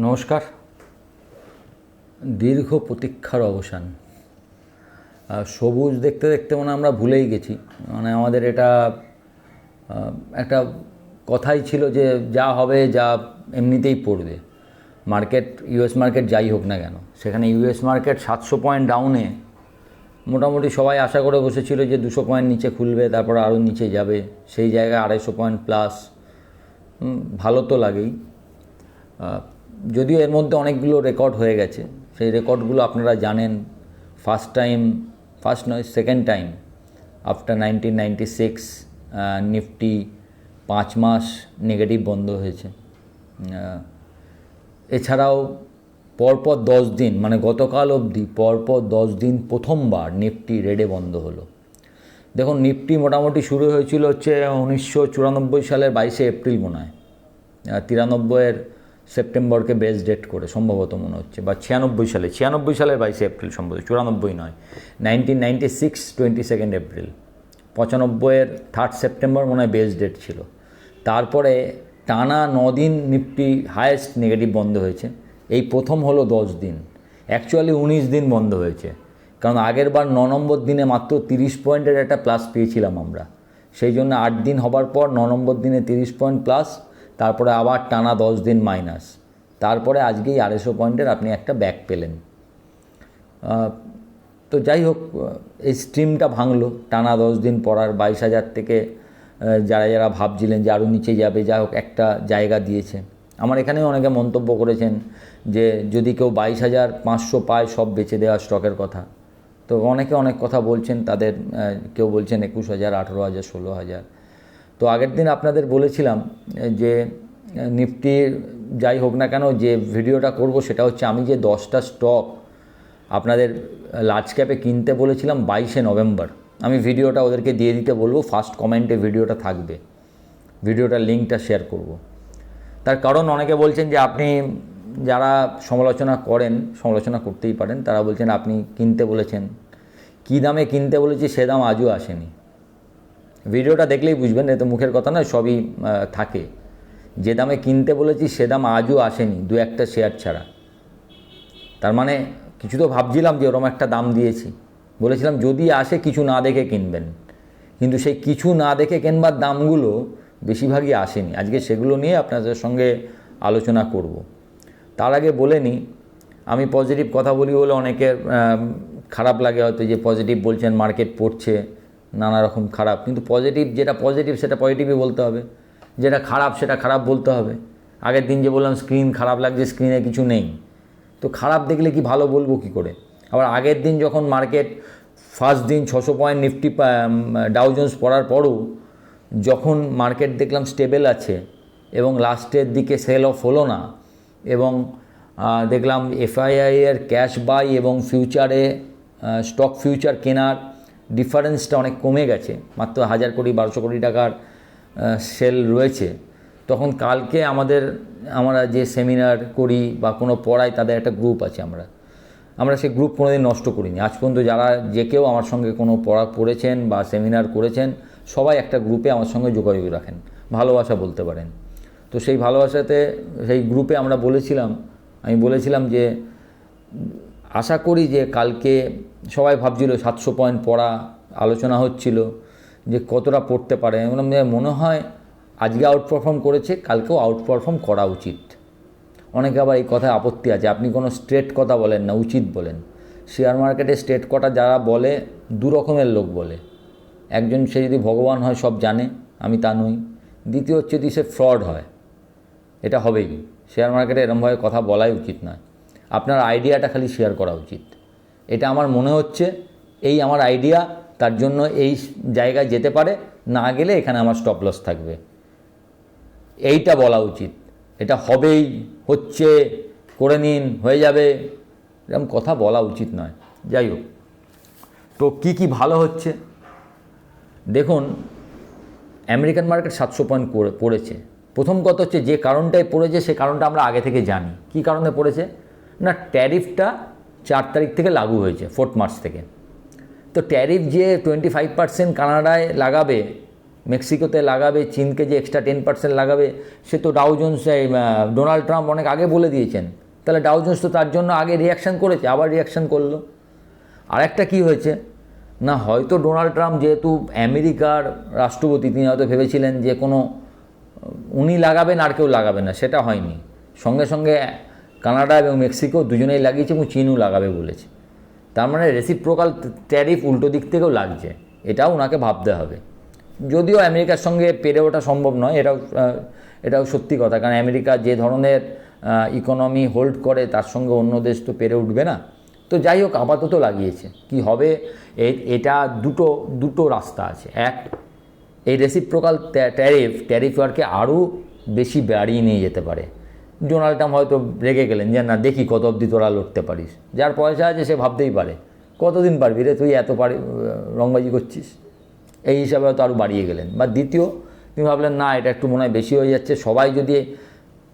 নমস্কার। দীর্ঘ প্রতীক্ষার অবসান। সবুজ দেখতে দেখতে মানে আমরা ভুলেই গেছি। মানে আমাদের এটা একটা কথাই ছিল যে যা হবে যা এমনিতেই পড়বে। মার্কেট ইউএস মার্কেট যাই হোক না কেন, সেখানে ইউএস মার্কেট সাতশো পয়েন্ট ডাউনে মোটামুটি সবাই আশা করে বসেছিল যে দুশো পয়েন্ট নিচে খুলবে, তারপর আরও নিচে যাবে। সেই জায়গায় আড়াইশো পয়েন্ট প্লাস ভালো তো লাগেই। যদিও এর মধ্যে অনেকগুলো রেকর্ড হয়ে গেছে। সেই রেকর্ডগুলো আপনারা জানেন ফার্স্ট টাইম ফার্স্ট নয় second time after nineteen ninety six Nifty পাঁচ মাস নেগেটিভ বন্ধ হয়েছে। এছাড়াও পরপর দশ দিন মানে গতকাল অবধি পরপর দশ দিন প্রথমবার নিফটি রেডে বন্ধ হলো। দেখুন নিফটি মোটামুটি শুরু হয়েছিল হচ্ছে উনিশশো চুরানব্বই সালের বাইশে এপ্রিল মনে হয়। তিরানব্বইয়ের সেপ্টেম্বরকে বেস ডেট করে সম্ভবত মনে হচ্ছে, বা ছিয়ানব্বই সালে, ছিয়ানব্বই সালের বাইশে এপ্রিল সম্ভবত, চুরানব্বই নয়, nineteen ninety six twenty second April পঁচানব্বইয়ের third September মনে হয় বেস ডেট ছিল। তারপরে টানা দিন নিফটি হায়েস্ট নেগেটিভ বন্ধ হয়েছে, এই প্রথম হলো দশ দিন অ্যাকচুয়ালি উনিশ দিন বন্ধ হয়েছে, কারণ আগের বার ন নম্বর দিনে মাত্র তিরিশ পয়েন্টের একটা প্লাস পেয়েছিলাম আমরা, সেই জন্য আট দিন হবার পর ন নম্বর দিনে তিরিশ পয়েন্ট প্লাস তারপরে আবার টানা দশ দিন মাইনাস তারপরে আজকেই আড়াইশো পয়েন্টের আপনি একটা ব্যাক পেলেন। তো যাই হোক এই স্ট্রিমটা ভাঙলো। টানা দশ দিন পড়ার বাইশ হাজার থেকে যারা যারা ভাবছিলেন যে আরও নিচে যাবে, যাই হোক, একটা জায়গা দিয়েছে। আমার এখানেও অনেকে মন্তব্য করেছেন যে যদি কেউ বাইশ হাজার পাঁচশো পায়, সব বেচে দেওয়া স্টকের কথা। তো অনেকে অনেক কথা বলছেন, তাদের কেউ বলছেন একুশ হাজার, আঠেরো হাজার, ষোলো হাজার। তো আগের দিন আপনাদের বলেছিলাম যে নিফটি যাই হোক না কেন যে ভিডিওটা করব সেটা হচ্ছে আমি যে দশটা স্টক আপনাদের লার্জ ক্যাপে কিনতে বলেছিলাম বাইশে নভেম্বর। আমি ভিডিওটা ওদেরকে দিয়ে দিতে বলব ফার্স্ট কমেন্টে ভিডিওটা থাকবে। ভিডিওটার লিঙ্কটা শেয়ার করব। তার কারণ অনেকে বলছেন যে আপনি যারা সমালোচনা করেন, সমালোচনা করতেই পারেন, তারা বলছেন আপনি কিনতে বলেছেন। কী দামে কিনতে বলেছি সে দাম আজও আসেনি। ভিডিওটা দেখলেই বুঝবেন, এ তো মুখের কথা নয়, সবই থাকে। যে দামে কিনতে বলেছি, সে দাম আজও আসেনি, দু একটা শেয়ার ছাড়া। তার মানে কিছু তো ভাবছিলাম যে ওরম একটা দাম দিয়েছি। বলেছিলাম, যদি আসে, কিছু না দেখে কিনবেন। কিন্তু সেই কিছু না দেখে কেনবার দামগুলো বেশিরভাগই আসেনি। আজকে সেগুলো নিয়ে আপনাদের সঙ্গে আলোচনা করব। তার আগে বলে নিই আমি পজিটিভ কথা বলি বলে অনেকের খারাপ লাগে হয়তো, যে পজিটিভ বলছেন মার্কেট পড়ছে। নানা রকম খারাপ। কিন্তু পজিটিভ যেটা পজিটিভ সেটা পজিটিভই বলতে হবে। যেটা খারাপ সেটা খারাপ বলতে হবে। আগের দিন যে বললাম স্ক্রিন খারাপ লাগছে স্ক্রিনে কিছু নেই। তো খারাপ দেখলে কি ভালো বলব কি করে? আবার আগের দিন যখন মার্কেট ফার্স্ট দিন ছশো পয়েন্ট নিফটি ডাউজন্স পড়ার পরও যখন মার্কেট দেখলাম স্টেবল আছে এবং লাস্টের দিকে সেল অফ হলো না এবং দেখলাম এফআইআই এর ক্যাশ বাই এবং ফিউচারে স্টক ফিউচার কেনার ডিফারেন্সটা অনেক কমে গেছে। মাত্র হাজার কোটি, বারোশো কোটি টাকার সেল রয়েছে। তখন কালকে আমাদের, আমরা যে সেমিনার করি বা কোনো পড়াই, তাদের একটা গ্রুপ আছে আমরা। আমরা সেই গ্রুপ কোনোদিন নষ্ট করিনি। আজ পর্যন্ত যারা যে কেউ আমার সঙ্গে কোনো পড়া পড়েছেন বা সেমিনার করেছেন, সবাই একটা গ্রুপে আমার সঙ্গে যোগাযোগ রাখেন। ভালোবাসা বলতে পারেন। তো সেই ভালোবাসাতে, সেই গ্রুপে আমরা বলেছিলাম, আমি বলেছিলাম যে, আশা করি যে কালকে সবাই ভাবছিল সাতশো পয়েন্ট পড়া আলোচনা হচ্ছিল যে কতটা পড়তে পারে। বললাম মনে হয় আজকে আউট পারফর্ম করেছে, কালকেও আউট পারফর্ম করা উচিত। অনেকে আবার এই কথায় আপত্তি আছে, আপনি কোনো স্ট্রেট কথা বলেন না, উচিত বলেন। শেয়ার মার্কেটে স্ট্রেট কথা যারা বলে, দু রকমের লোক বলে। একজন সে যদি ভগবান হয়, সব জানে, আমি তা নই। দ্বিতীয় হচ্ছে যদি সে ফ্রড হয়, এটা হবেই শেয়ার মার্কেটে এরমভাবে কথা বলাই উচিত নয়। আপনার আইডিয়াটা খালি শেয়ার করা উচিত। এটা আমার মনে হচ্ছে, এই আমার আইডিয়া তার জন্য এই জায়গায় যেতে পারে, না গেলে এখানে আমার স্টপ লস থাকবে। এইটা বলা উচিত। এটা হবেই, হচ্ছে, করে নিন, হয়ে যাবে। এরকম কথা বলা উচিত নয়। যাই হোক। তো কী কী ভালো হচ্ছে? দেখুন, আমেরিকান মার্কেট সাতশো পয়েন্ট পড়েছে। প্রথম কথা হচ্ছে, যে কারণটায় পড়েছে, সে কারণটা আমরা আগে থেকে জানি। কী কারণে পড়েছে? না ট্যারিফটা চার তারিখ থেকে লাগু হয়েছে ফোর্থ মার্চ থেকে। তো ট্যারিফ যে টোয়েন্টি ফাইভ পার্সেন্ট কানাডায় লাগাবে, মেক্সিকোতে লাগাবে, চীনকে যে এক্সট্রা টেন পার্সেন্ট লাগাবে, সে তো ডাউজন্স ডোনাল্ড ট্রাম্প অনেক আগে বলে দিয়েছেন। তাহলে ডাউজন্স তো তার জন্য আগে রিয়াকশান করেছে, আবার রিয়াকশান করল। আর একটা কি হয়েছে? না, হয়তো ডোনাল্ড ট্রাম্প যেহেতু আমেরিকার রাষ্ট্রপতি, তিনি হয়তো ভেবেছিলেন যে কোনো, উনি লাগাবেন আর কেউ লাগাবে না, সেটা হয়নি। সঙ্গে সঙ্গে কানাডা এবং মেক্সিকো দুজনেই লাগিয়েছে এবং চীনও লাগাবে বলেছে। তার মানে রেসিপ্রোকাল ট্যারিফ উল্টো দিক থেকেও লাগছে। এটাও ওনাকে ভাবতে হবে। যদিও আমেরিকার সঙ্গে পেরে ওঠা সম্ভব নয়, এটাও এটাও সত্যি কথা। কারণ আমেরিকা যে ধরনের ইকোনমি হোল্ড করে, তার সঙ্গে অন্য দেশ তো পেরে উঠবে না। তো যাই হোক, আপাতত লাগিয়েছে। কি হবে? এটা দুটো দুটো রাস্তা আছে। এক, এই রেসিপ্রোকাল ট্যারিফ ট্যারিফ ওয়ারকে আরও বেশি বাড়িয়ে নিয়ে যেতে পারে। ডোনাল্ড ট্রাম্প হয়তো রেগে গেলেন যে, না, দেখি কত অবধি তোরা লড়তে পারিস। যার পয়সা আছে সে ভাবতেই পারে। কতদিন পারবি রে তুই এত পারি রংবাজি করছিস? এই হিসাবে হয়তো আরও বাড়িয়ে গেলেন। বা দ্বিতীয়, তিনি ভাবলেন, না, এটা একটু মনে হয় বেশি হয়ে যাচ্ছে। সবাই যদি,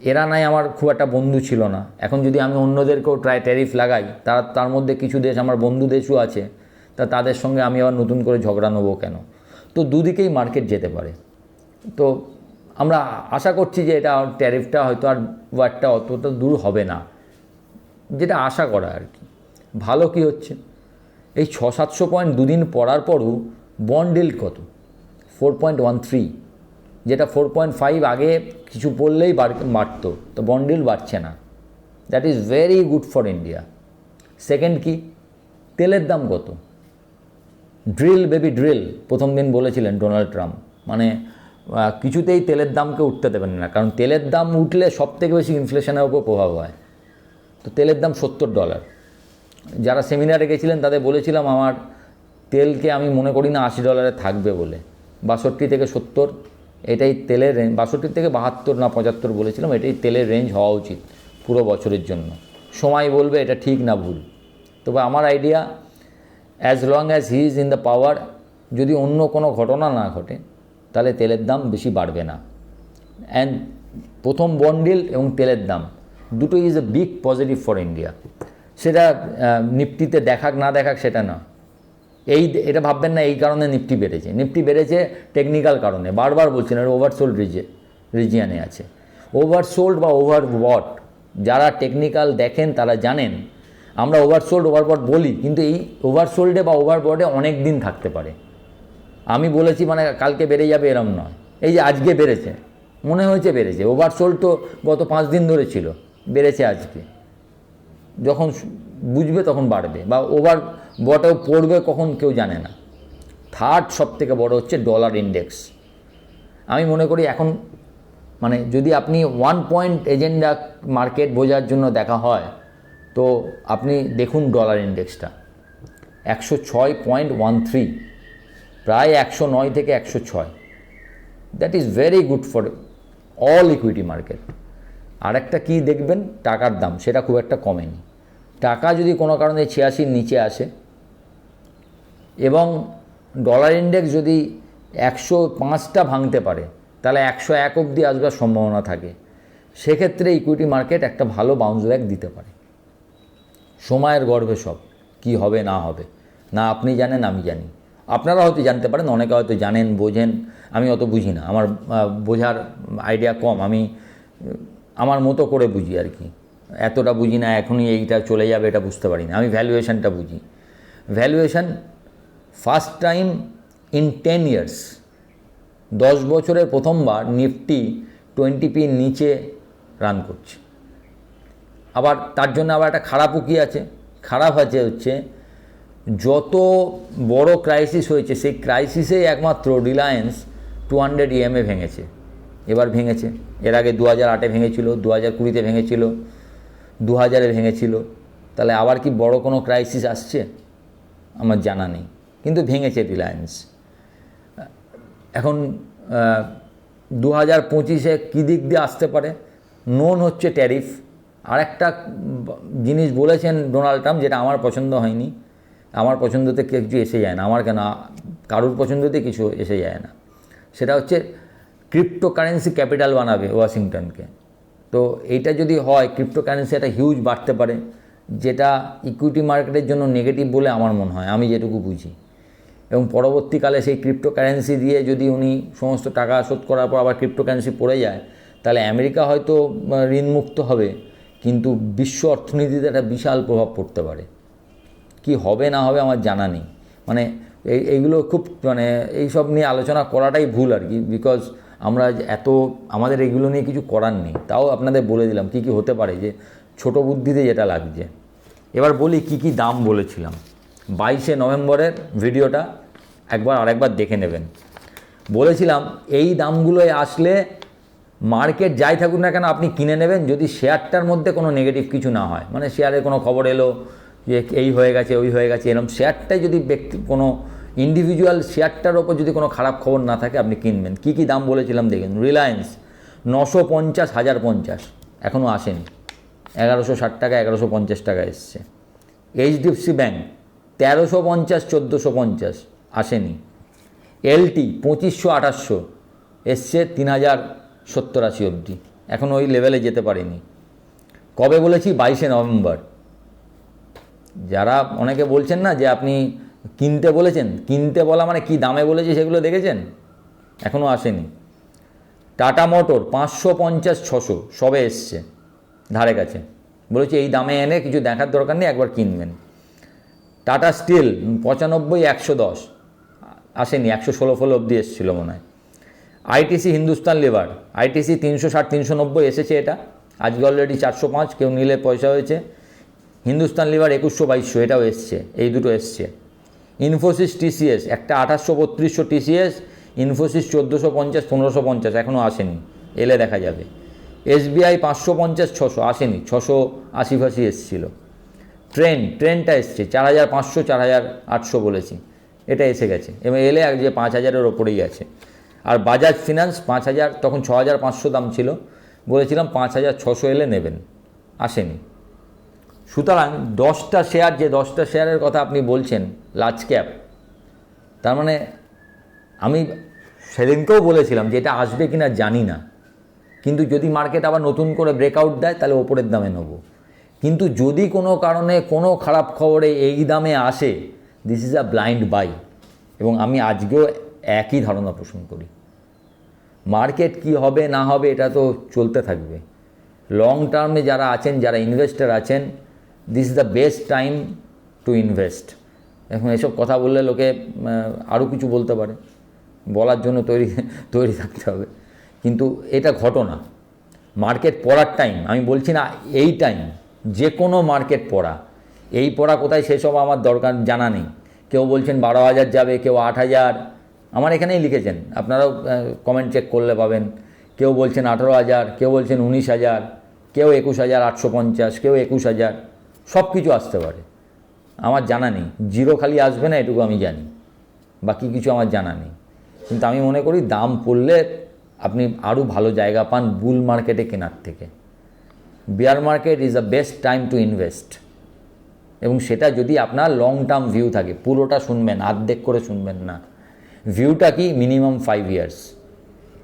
এরা নাই আমার খুব একটা বন্ধু ছিল না। এখন যদি আমি অন্যদেরকেও ট্রাই, ট্যারিফ লাগাই, তারা, তার মধ্যে কিছু দেশ, আমার বন্ধু দেশও আছে, তা তাদের সঙ্গে আমি আবার নতুন করে ঝগড়া নেব কেন? তো দুদিকেই মার্কেট যেতে পারে। তো আমরা আশা করছি যে এটা ট্যারিফটা হয়তো আর ওয়ার্ডটা অতটা দূর হবে না। যেটা আশা করা আর কি। ভালো কি হচ্ছে? এই ছ সাতশো পয়েন্ট দুদিন পড়ার পরও বন্ড কত? ফোর পয়েন্ট ওয়ান থ্রি যেটা ফোর পয়েন্ট ফাইভ আগে কিছু পড়লেই বাড়তো। তো বন্ড বাড়ছে না। That is very good for India second কি? তেলের দাম কত? ড্রিল বেবি ড্রিল প্রথম দিন বলেছিলেন ডোনাল্ড ট্রাম্প। মানে কিছুতেই তেলের দামকে উঠতে দেবেন না। কারণ তেলের দাম উঠলে সব থেকে বেশি ইনফ্লেশনের উপর প্রভাব হয়। তো তেলের দাম সত্তর ডলার যারা সেমিনারে গেছিলেন, তাদের বলেছিলাম, আমার তেলকে আমি মনে করি না আশি ডলারে থাকবে বলে। বাষট্টি থেকে সত্তর, এটাই তেলের রেঞ্জ বাষট্টি থেকে বাহাত্তর না পঁচাত্তর বলেছিলাম, এটাই তেলের রেঞ্জ হওয়া উচিত পুরো বছরের জন্য। সময় বলবে, এটা ঠিক না ভুল। তবে আমার idea as long as he is in the power যদি অন্য কোনো ঘটনা না ঘটে তাহলে তেলের দাম বেশি বাড়বে না। অ্যান্ড প্রথম বন্ডিল এবং তেলের দাম, দুটো is a big positive for India সেটা নিফটিতে দেখাক না দেখাক সেটা না। এই, এটা ভাববেন না, এই কারণে নিফটি বেড়েছে। নিফটি বেড়েছে টেকনিক্যাল কারণে। বারবার বলছেন আর ওভারসোল্ড রিজে রিজিয়ানে আছে। ওভারসোল্ড বা ওভার ওয়াট যারা টেকনিক্যাল দেখেন, তারা জানেন। আমরা ওভারসোল্ড ওভারবট বলি, কিন্তু এই ওভারসোল্ডে বা ওভারবটে অনেক দিন থাকতে পারে। আমি বলেছি মানে কালকে বেড়ে যাবে এরম নয়। এই যে আজকে বেড়েছে, মনে হয়েছে বেড়েছে। ওভারসোল্ড তো গত পাঁচ দিন ধরে ছিল, বেড়েছে আজকে। যখন বুঝবে তখন বাড়বে, বা ওভার বটেও পড়বে কখন কেউ জানে না। থার্ড সব থেকে বড় হচ্ছে ডলার ইন্ডেক্স আমি মনে করি এখন মানে যদি আপনি ওয়ান পয়েন্ট এজেন্ডা মার্কেট বোঝার জন্য দেখা হয়, তো আপনি দেখুন ডলার ইন্ডেক্সটা একশো ছয় পয়েন্ট ওয়ান থ্রি প্রায় একশো নয় থেকে একশো ছয়। That is very good for all equity market আর একটা কী দেখবেন? টাকার দাম, সেটা খুব একটা কমেনি। টাকা যদি কোনো কারণে ছিয়াশির নিচে আসে এবং ডলার ইন্ডেক্স যদি একশো পাঁচটা ভাঙতে পারে, তাহলে একশো এক অবধি আসবার সম্ভাবনা থাকে। সেক্ষেত্রে ইকুইটি মার্কেট একটা ভালো বাউন্স ব্যাক দিতে পারে। সময়ের গর্ভে সব, কি হবে না হবে। না আপনি জানেন, আমি জানি। আপনারা হয়তো জানতে পারেন, অনেকে হয়তো জানেন, বোঝেন, আমি অত বুঝি না। আমার বোঝার আইডিয়া কম। আমি, আমার মতো করে বুঝি আর কি। এতটা বুঝি না, এখনই এইটা চলে যাবে, এটা বুঝতে পারি না। আমি ভ্যালুয়েশানটা বুঝি। Valuation first time in ten years দশ বছরের প্রথমবার নিফটি টোয়েন্টি পি নিচে রান করছে। আবার তার জন্য আবার একটা খারাপও কি আছে? খারাপ আছে হচ্ছে যত বড় ক্রাইসিস হয়েছে, সেই ক্রাইসিসে একমাত্র রিলায়েন্স টু হান্ড্রেড ইএমএ ভেঙেছে। এবার ভেঙেছে। এর আগে দু হাজার আটে ভেঙেছিল, দু হাজার কুড়িতে ভেঙেছিল, দু হাজারে ভেঙেছিল। তাহলে আবার কি বড় কোনো ক্রাইসিস আসছে? আমার জানা নেই। কিন্তু ভেঙেছে রিলায়েন্স এখন দু হাজার পঁচিশে কী দিক দিয়ে আসতে পারে? নোন হচ্ছে ট্যারিফ আর একটা জিনিস বলেছেন ডোনাল্ড ট্রাম্প যেটা আমার পছন্দ হয়নি। আমার পছন্দতে কিছু এসে যায় না, আমার কেন, কারুর পছন্দতে কিছু এসে যায় না। সেটা হচ্ছে ক্রিপ্টো কারেন্সি ক্যাপিটাল বানাবে ওয়াশিংটনকে। তো এইটা যদি হয় ক্রিপ্টো কারেন্সি একটা হিউজ বাড়তে পারে, যেটা ইকুইটি মার্কেটের জন্য নেগেটিভ বলে আমার মনে হয়, আমি যেটুকু বুঝি। এবং পরবর্তীকালে সেই ক্রিপ্টোকারেন্সি দিয়ে যদি উনি সমস্ত টাকা শোধ করার পর আবার ক্রিপ্টোকারেন্সি পড়ে যায়, তাহলে আমেরিকা হয়তো ঋণমুক্ত হবে, কিন্তু বিশ্ব অর্থনীতিতে একটা বিশাল প্রভাব পড়তে পারে। কি হবে না হবে আমার জানা নেই। মানে এই, এইগুলো খুব মানে এইসব নিয়ে আলোচনা করাটাই ভুল আর কি বিকজ আমরা এত, আমাদের এগুলো নিয়ে কিছু করার নেই। তাও আপনাদের বলে দিলাম কি কি হতে পারে যে ছোট বুদ্ধিতে যেটা লাগছে। এবার বলি কি কি দাম বলেছিলাম। বাইশে নভেম্বরের ভিডিওটা একবার আরেকবার দেখে নেবেন। বলেছিলাম এই দামগুলোয় আসলে মার্কেট যাই থাকুক না কেন আপনি কিনে নেবেন, যদি শেয়ারটার মধ্যে কোনো নেগেটিভ কিছু না হয়। মানে শেয়ারের কোনো খবর এলো যে এই হয়ে গেছে, ওই হয়ে গেছে এরকম শেয়ারটাই যদি ব্যক্তি, কোনো ইন্ডিভিজুয়াল শেয়ারটার ওপর যদি কোনো খারাপ খবর না থাকে, আপনি কিনবেন। কী কী দাম বলেছিলাম দেখেন রিলায়েন্স নশো পঞ্চাশ, হাজার পঞ্চাশ এখনও আসেনি। এগারোশো ষাট টাকা, এগারোশো পঞ্চাশ টাকা এসছে। এইচডিএফসি ব্যাঙ্ক তেরোশো পঞ্চাশ, চোদ্দোশো পঞ্চাশ, আসেনি। এলটি পঁচিশশো আঠাশশো, এসছে তিন হাজার সত্তর আশি অবধি। এখন ওই লেভেলে যেতে পারেনি। কবে বলেছি? বাইশে নভেম্বর। যারা অনেকে বলছেন না যে আপনি কিনতে বলেছেন, কিনতে বলা মানে কি দামে বলেছে সেগুলো দেখেছেন? এখনও আসেনি। টাটা মোটর পাঁচশো পঞ্চাশ ছশো, সবে এসছে, ধারে কাছে। বলেছি এই দামে এনে কিছু দেখার দরকার নেই, একবার কিনবেন। টাটা স্টিল, পঁচানব্বই, একশো দশ, আসেনি, একশো ষোলো ফোলো অবধি এসেছিল মনে হয়। আইটিসি হিন্দুস্তান লিভার, আইটিসি তিনশো ষাট, তিনশো নব্বই এসেছে এটা। আজকে অলরেডি চারশো পাঁচ, কেউ নিলে পয়সা হয়েছে। হিন্দুস্তান লিভার একুশশো বাইশশো, এটাও এসছে, এই দুটো এসছে। ইনফোসিস টিসিএস, একটা আঠাশশো বত্রিশশো টিসিএস, ইনফোসিস চোদ্দোশো পঞ্চাশ, পনেরোশো পঞ্চাশ এখনও আসেনি, এলে দেখা যাবে। এসবিআই পাঁচশো পঞ্চাশ, ছশো, আসেনি, ছশো আশি ফাশি এসছিল। ট্রেন, ট্রেনটা এসছে, চার হাজার পাঁচশো, চার হাজার আটশো বলেছি, এটা এসে গেছে, এবং এলে এক যে পাঁচ হাজারের ওপরেই আছে। আর বাজাজ ফিনান্স পাঁচ হাজার, তখন ছ হাজার পাঁচশো দাম ছিল, বলেছিলাম পাঁচ হাজার ছশো এলে নেবেন, আসেনি। সুতরাং দশটা শেয়ার যে দশটা শেয়ারের কথা আপনি বলছেন লার্জ ক্যাপ তার মানে আমি সেদিনকেও বলেছিলাম যে এটা আসবে কি না জানি না। কিন্তু যদি মার্কেট আবার নতুন করে ব্রেকআউট দেয়, তাহলে ওপরের দামে নেব। কিন্তু যদি কোনো কারণে কোনো খারাপ খবরে এই দামে আসে this is a blind buy এবং আমি আজকেও একই ধারণা পোষণ করি। মার্কেট কি হবে, না হবে, এটা তো চলতে থাকবে। লং টার্মে যারা আছেন, যারা ইনভেস্টার আছেন this is the best time to invest এখন এসব কথা বললে লোকে আরও কিছু বলতে পারে। বলার জন্য তৈরি তৈরি থাকতে হবে। কিন্তু এটা ঘটনা। মার্কেট পড়ার টাইম আমি বলছি না এই টাইম যে কোনো মার্কেট পড়া। এই পড়া কোথায় সেসব আমার দরকার জানা নেই। কেউ বলছেন বারো হাজার যাবে, কেউ আট হাজার। আমার এখানেই লিখেছেন। আপনারাও কমেন্ট চেক করলে পাবেন। কেউ বলছেন আঠেরো হাজার, কেউ বলছেন উনিশ হাজার, কেউ একুশ হাজার আটশো পঞ্চাশ, কেউ একুশ হাজার। সব কিছু আসতে পারে। আমার জানা নেই। জিরো খালি আসবে না, এটুকু আমি জানি। বাকি কিছু আমার জানা নেই। কিন্তু আমি মনে করি দাম পড়লে আপনি আরও ভালো জায়গা পান বুল মার্কেটে কেনার থেকে। Bear market is the best time to invest. এবং সেটা যদি আপনার লং টার্ম ভিউ থাকে, পুরোটা শুনবেন, আর্ধেক করে শুনবেন না। ভিউটা কি minimum five years.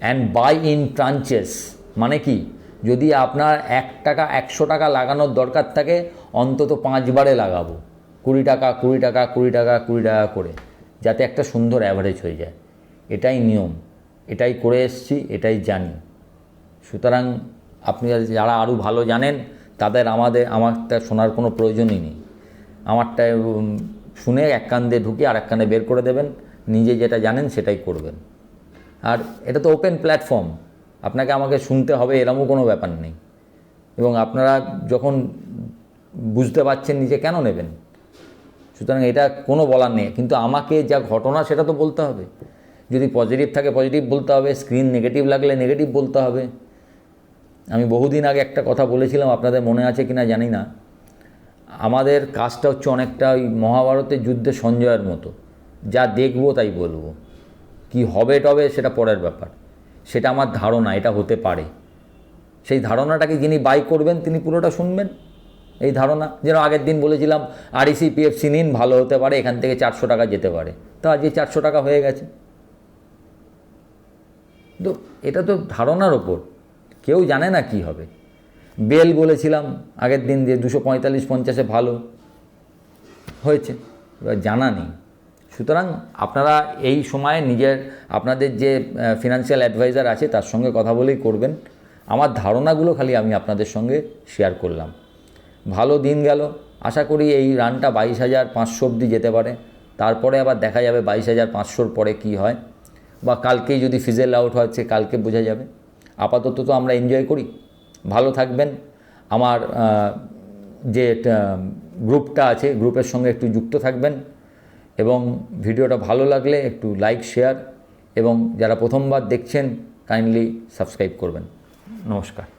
And buy in tranches মানে কি? যদি আপনার এক টাকা, একশো টাকা লাগানোর দরকার থাকে, অন্তত পাঁচবারে লাগাবো। কুড়ি টাকা কুড়ি টাকা কুড়ি টাকা কুড়ি টাকা করে, যাতে একটা সুন্দর অ্যাভারেজ হয়ে যায়। এটাই নিয়ম, এটাই করে এসছি, এটাই জানি। সুতরাং আপনি যারা আরও ভালো জানেন, তাদের আমাদের, আমারটা শোনার কোনো প্রয়োজনই নেই। আমারটা শুনে এক কান দিয়ে ঢুকিয়ে আর এক কানে বের করে দেবেন, নিজে যেটা জানেন সেটাই করবেন। আর এটা তো ওপেন প্ল্যাটফর্ম আপনাকে আমাকে শুনতে হবে, এরমও কোনো ব্যাপার নেই। এবং আপনারা যখন বুঝতে পারছেন নিজে কেন নেবেন, সুতরাং এটা কোনো বলার নেই। কিন্তু আমাকে যা ঘটনা সেটা তো বলতে হবে। যদি পজিটিভ থাকে পজিটিভ বলতে হবে স্ক্রিন নেগেটিভ লাগলে নেগেটিভ বলতে হবে। আমি বহুদিন আগে একটা কথা বলেছিলাম, আপনাদের মনে আছে কিনা জানি না। আমাদের কাজটা হচ্ছে অনেকটা ওই মহাভারতের যুদ্ধে সঞ্জয়ের মতো। যা দেখব তাই বলব। কি হবে টবে সেটা পরের ব্যাপার। সেটা আমার ধারণা, এটা হতে পারে। সেই ধারণাটাকে যিনি বাই করবেন, তিনি পুরোটা শুনবেন। এই ধারণা, যেন আগের দিন বলেছিলাম আরইসি পিএফসি নিন, ভালো হতে পারে, এখান থেকে চারশো টাকা যেতে পারে। তো আজকে চারশো টাকা হয়ে গেছে। তো এটা তো ধারণার ওপর। কেউ জানে না কি হবে। বেল বলেছিলাম আগের দিন যে দুশো পঁয়তাল্লিশ পঞ্চাশে ভালো। হয়েছে। এবার জানা নেই। সুতরাং আপনারা এই সময়ে নিজের, আপনাদের যে ফিনান্সিয়াল অ্যাডভাইজার আছে, তার সঙ্গে কথা বলেই করবেন। আমার ধারণাগুলো খালি আমি আপনাদের সঙ্গে শেয়ার করলাম। ভালো দিন গেল। আশা করি এই রানটা বাইশ হাজার পাঁচশো অবধি যেতে পারে। তারপরে আবার দেখা যাবে বাইশ হাজার পাঁচশোর পরে কি হয়। বা কালকেই যদি ফিজেল আউট হচ্ছে কালকে বোঝা যাবে। আপাতত তো আমরা এনজয় করি। ভালো থাকবেন। আমার যে গ্রুপটা আছে গ্রুপের সঙ্গে একটু যুক্ত থাকবেন। এবং ভিডিওটা ভালো লাগলে একটু লাইক শেয়ার এবং যারা প্রথমবার দেখছেন কাইন্ডলি সাবস্ক্রাইব করবেন। নমস্কার।